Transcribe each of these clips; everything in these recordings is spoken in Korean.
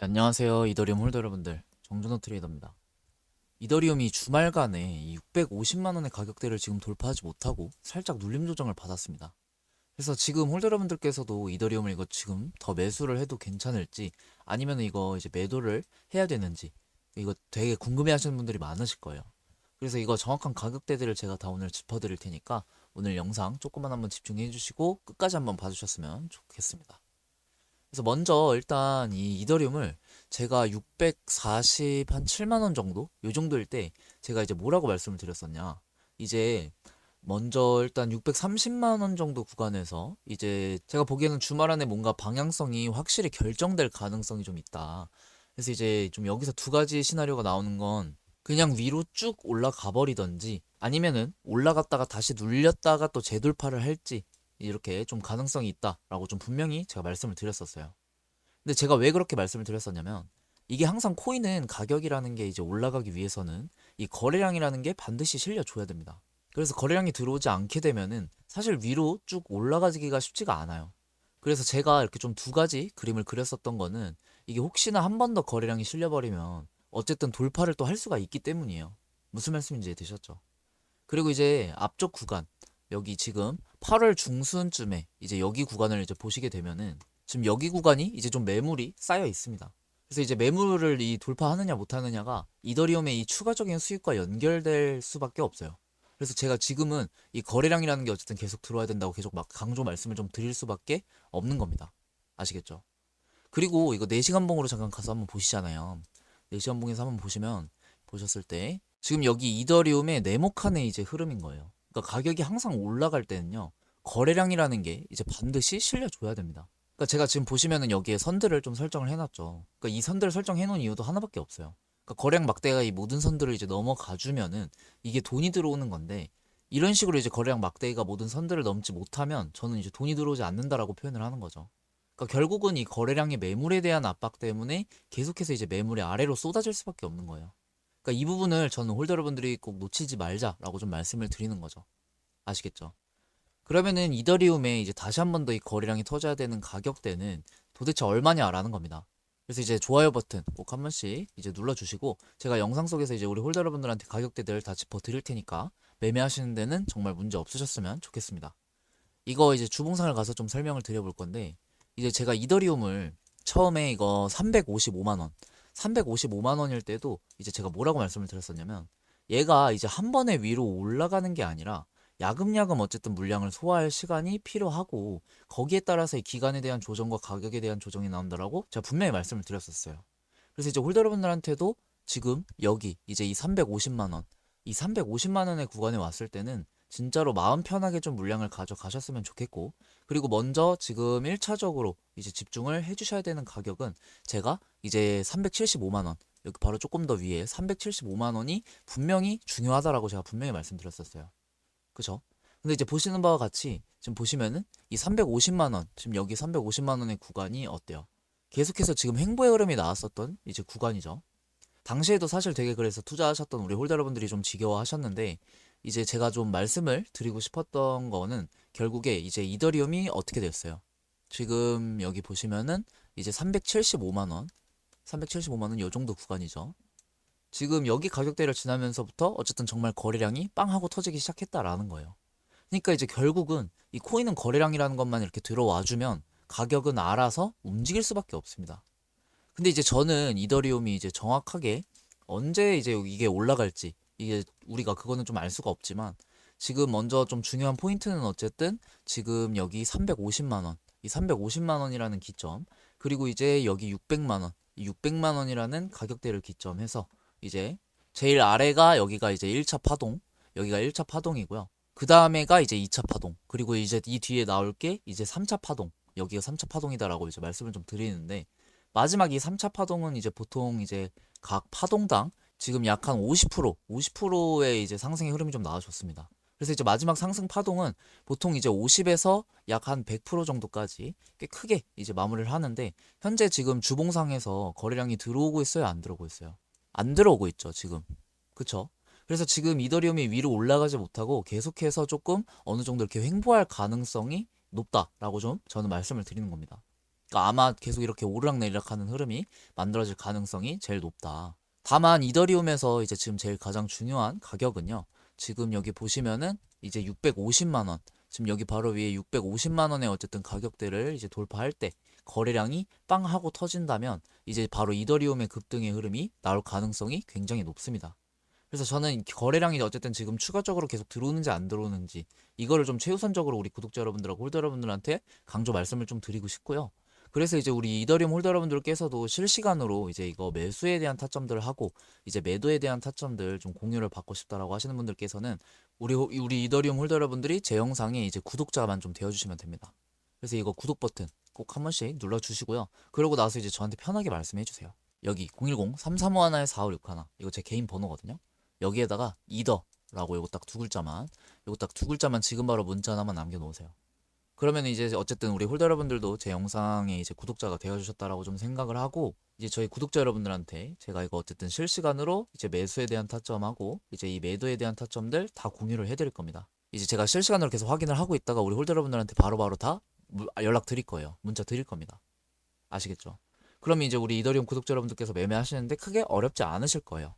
네, 안녕하세요. 이더리움 홀더 여러분들. 정준호 트레이더입니다. 이더리움이 주말간에 이 650만 원의 가격대를 지금 돌파하지 못하고 살짝 눌림 조정을 받았습니다. 그래서 지금 홀더 여러분들께서도 이더리움을 이거 지금 더 매수를 해도 괜찮을지 아니면 이거 이제 매도를 해야 되는지 이거 되게 궁금해 하시는 분들이 많으실 거예요. 그래서 이거 정확한 가격대들을 제가 다 오늘 짚어드릴 테니까 오늘 영상 조금만 한번 집중해 주시고 끝까지 한번 봐주셨으면 좋겠습니다. 그래서 먼저 일단 이 이더리움을 제가 640 한 7만 원 정도? 요 정도일 때 제가 이제 뭐라고 말씀을 드렸었냐? 이제 먼저 일단 630만 원 정도 구간에서 이제 제가 보기에는 주말 안에 뭔가 방향성이 확실히 결정될 가능성이 좀 있다. 그래서 이제 좀 여기서 두 가지 시나리오가 나오는 건 그냥 위로 쭉 올라가 버리던지 아니면은 올라갔다가 다시 눌렸다가 또 재돌파를 할지 이렇게 좀 가능성이 있다라고 좀 분명히 제가 말씀을 드렸었어요. 근데 제가 왜 그렇게 말씀을 드렸었냐면 이게 항상 코인은 가격이라는 게 이제 올라가기 위해서는 이 거래량이라는 게 반드시 실려줘야 됩니다. 그래서 거래량이 들어오지 않게 되면은 사실 위로 쭉 올라가기가 쉽지가 않아요. 그래서 제가 이렇게 좀 두 가지 그림을 그렸었던 거는 이게 혹시나 한 번 더 거래량이 실려버리면 어쨌든 돌파를 또 할 수가 있기 때문이에요. 무슨 말씀인지 되셨죠? 그리고 이제 앞쪽 구간 여기 지금 8월 중순쯤에 이제 여기 구간을 이제 보시게 되면은 지금 여기 구간이 이제 좀 매물이 쌓여 있습니다. 그래서 이제 매물을 이 돌파하느냐 못하느냐가 이더리움의 이 추가적인 수익과 연결될 수밖에 없어요. 그래서 제가 지금은 이 거래량이라는 게 어쨌든 계속 들어와야 된다고 계속 막 강조 말씀을 좀 드릴 수밖에 없는 겁니다. 아시겠죠? 그리고 이거 4시간 봉으로 잠깐 가서 한번 보시잖아요. 4시간 봉에서 한번 보시면 보셨을 때 지금 여기 이더리움의 네모칸의 이제 흐름인 거예요. 그러니까 가격이 항상 올라갈 때는요. 거래량이라는 게 이제 반드시 실려줘야 됩니다. 그러니까 제가 지금 보시면은 여기에 선들을 좀 설정을 해놨죠. 그러니까 이 선들을 설정해 놓은 이유도 하나밖에 없어요. 그러니까 거래량 막대가 이 모든 선들을 이제 넘어가 주면은 이게 돈이 들어오는 건데 이런 식으로 이제 거래량 막대가 모든 선들을 넘지 못하면 저는 이제 돈이 들어오지 않는다라고 표현을 하는 거죠. 그러니까 결국은 이 거래량의 매물에 대한 압박 때문에 계속해서 이제 매물이 아래로 쏟아질 수밖에 없는 거예요. 그러니까 이 부분을 저는 홀더 여러분들이 꼭 놓치지 말자라고 좀 말씀을 드리는 거죠. 아시겠죠? 그러면은 이더리움에 이제 다시 한 번 더 이 거래량이 터져야 되는 가격대는 도대체 얼마냐라는 겁니다. 그래서 이제 좋아요 버튼 꼭 한 번씩 이제 눌러주시고 제가 영상 속에서 이제 우리 홀더 여러분들한테 가격대들 다 짚어 드릴 테니까 매매하시는 데는 정말 문제 없으셨으면 좋겠습니다. 이거 이제 주봉상을 가서 좀 설명을 드려볼 건데 이제 제가 이더리움을 처음에 이거 355만 원 355만 원일 때도 이제 제가 뭐라고 말씀을 드렸었냐면 얘가 이제 한 번에 위로 올라가는 게 아니라 야금야금 어쨌든 물량을 소화할 시간이 필요하고 거기에 따라서 이 기간에 대한 조정과 가격에 대한 조정이 나온다라고 제가 분명히 말씀을 드렸었어요. 그래서 이제 홀더 여러분들한테도 지금 여기 이제 이 350만 원, 이 350만 원의 구간에 왔을 때는 진짜로 마음 편하게 좀 물량을 가져가셨으면 좋겠고 그리고 먼저 지금 1차적으로 이제 집중을 해주셔야 되는 가격은 제가 이제 375만 원 여기 바로 조금 더 위에 375만 원이 분명히 중요하다라고 제가 분명히 말씀드렸었어요. 그죠? 근데 이제 보시는 바와 같이 지금 보시면은 이 350만 원 지금 여기 350만 원의 구간이 어때요? 계속해서 지금 행보의 흐름이 나왔었던 이제 구간이죠. 당시에도 사실 되게 그래서 투자하셨던 우리 홀더 여러분들이 좀 지겨워하셨는데 이제 제가 좀 말씀을 드리고 싶었던 거는 결국에 이제 이더리움이 어떻게 됐어요? 지금 여기 보시면은 이제 375만 원, 375만 원요 정도 구간이죠. 지금 여기 가격대를 지나면서부터 어쨌든 정말 거래량이 빵 하고 터지기 시작했다라는 거예요. 그러니까 이제 결국은 이 코인은 거래량이라는 것만 이렇게 들어와 주면 가격은 알아서 움직일 수밖에 없습니다. 근데 이제 저는 이더리움이 이제 정확하게 언제 이제 이게 올라갈지 이게 우리가 그거는 좀 알 수가 없지만 지금 먼저 좀 중요한 포인트는 어쨌든 지금 여기 350만 원, 이 350만 원이라는 기점 그리고 이제 여기 600만 원, 이 600만 원이라는 가격대를 기점해서 이제 제일 아래가 여기가 이제 1차 파동, 여기가 1차 파동이고요. 그 다음에가 이제 2차 파동, 그리고 이제 이 뒤에 나올 게 이제 3차 파동, 여기가 3차 파동이다라고 이제 말씀을 좀 드리는데 마지막 이 3차 파동은 이제 보통 이제 각 파동당 지금 약 한 50%, 50%의 이제 상승의 흐름이 좀 나와줬습니다. 그래서 이제 마지막 상승 파동은 보통 이제 50에서 약 한 100% 정도까지 꽤 크게 이제 마무리를 하는데 현재 지금 주봉상에서 거래량이 들어오고 있어요, 안 들어오고 있어요? 안 들어오고 있죠, 지금. 그쵸? 그래서 지금 이더리움이 위로 올라가지 못하고 계속해서 조금 어느 정도 이렇게 횡보할 가능성이 높다라고 좀 저는 말씀을 드리는 겁니다. 그러니까 아마 계속 이렇게 오르락내리락하는 흐름이 만들어질 가능성이 제일 높다. 다만 이더리움에서 이제 지금 제일 가장 중요한 가격은요. 지금 여기 보시면은 이제 650만 원. 지금 여기 바로 위에 650만 원의 어쨌든 가격대를 이제 돌파할 때 거래량이 빵 하고 터진다면 이제 바로 이더리움의 급등의 흐름이 나올 가능성이 굉장히 높습니다. 그래서 저는 거래량이 어쨌든 지금 추가적으로 계속 들어오는지 안 들어오는지 이거를 좀 최우선적으로 우리 구독자 여러분들하고 홀더 여러분들한테 강조 말씀을 좀 드리고 싶고요. 그래서 이제 우리 이더리움 홀더 여러분들께서도 실시간으로 이제 이거 매수에 대한 타점들을 하고 이제 매도에 대한 타점들 좀 공유를 받고 싶다라고 하시는 분들께서는 우리 호- 우리 이더리움 홀더 여러분들이 제 영상에 이제 구독자만 좀 되어 주시면 됩니다. 그래서 이거 구독 버튼 꼭 한 번씩 눌러 주시고요. 그러고 나서 이제 저한테 편하게 말씀해 주세요. 여기 010-3351-4561 이거 제 개인 번호거든요. 여기에다가 이더라고 이거 딱 두 글자만 이거 딱 두 글자만 지금 바로 문자 하나만 남겨 놓으세요. 그러면 이제 어쨌든 우리 홀더 여러분들도 제 영상에 이제 구독자가 되어주셨다라고 좀 생각을 하고 이제 저희 구독자 여러분들한테 제가 이거 어쨌든 실시간으로 이제 매수에 대한 타점하고 이제 이 매도에 대한 타점들 다 공유를 해드릴 겁니다. 이제 제가 실시간으로 계속 확인을 하고 있다가 우리 홀더 여러분들한테 바로바로 다 무- 아, 연락 드릴 거예요. 문자 드릴 겁니다. 아시겠죠? 그러면 이제 우리 이더리움 구독자 여러분들께서 매매하시는데 크게 어렵지 않으실 거예요.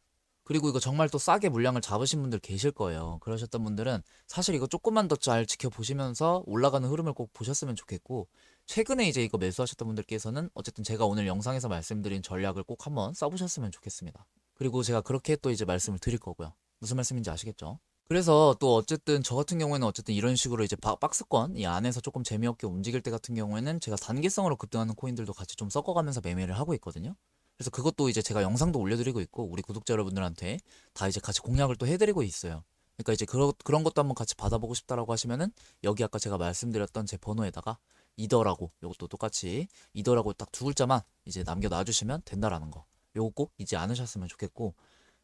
그리고 이거 정말 또 싸게 물량을 잡으신 분들 계실 거예요. 그러셨던 분들은 사실 이거 조금만 더 잘 지켜보시면서 올라가는 흐름을 꼭 보셨으면 좋겠고, 최근에 이제 이거 매수하셨던 분들께서는 어쨌든 제가 오늘 영상에서 말씀드린 전략을 꼭 한번 써보셨으면 좋겠습니다. 그리고 제가 그렇게 또 이제 말씀을 드릴 거고요. 무슨 말씀인지 아시겠죠? 그래서 또 어쨌든 저 같은 경우에는 어쨌든 이런 식으로 이제 바- 박스권 이 안에서 조금 재미없게 움직일 때 같은 경우에는 제가 단기성으로 급등하는 코인들도 같이 좀 섞어가면서 매매를 하고 있거든요. 그래서 그것도 이제 제가 영상도 올려드리고 있고 우리 구독자 여러분들한테 다 이제 같이 공략을 또 해드리고 있어요. 그러니까 이제 그런 그런 것도 한번 같이 받아보고 싶다라고 하시면은 여기 아까 제가 말씀드렸던 제 번호에다가 이더라고 요것도 똑같이 이더라고 딱 두 글자만 이제 남겨 놔주시면 된다라는 거. 요거 꼭 잊지 않으셨으면 좋겠고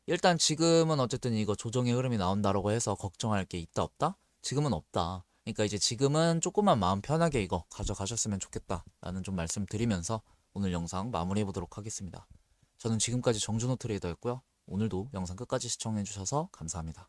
일단 지금은 어쨌든 이거 조정의 흐름이 나온다라고 해서 걱정할 게 있다 없다? 지금은 없다. 그러니까 이제 지금은 조금만 마음 편하게 이거 가져가셨으면 좋겠다라는 좀 말씀드리면서 오늘 영상 마무리해 보도록 하겠습니다. 저는 지금까지 정준호 트레이더였고요. 오늘도 영상 끝까지 시청해 주셔서 감사합니다.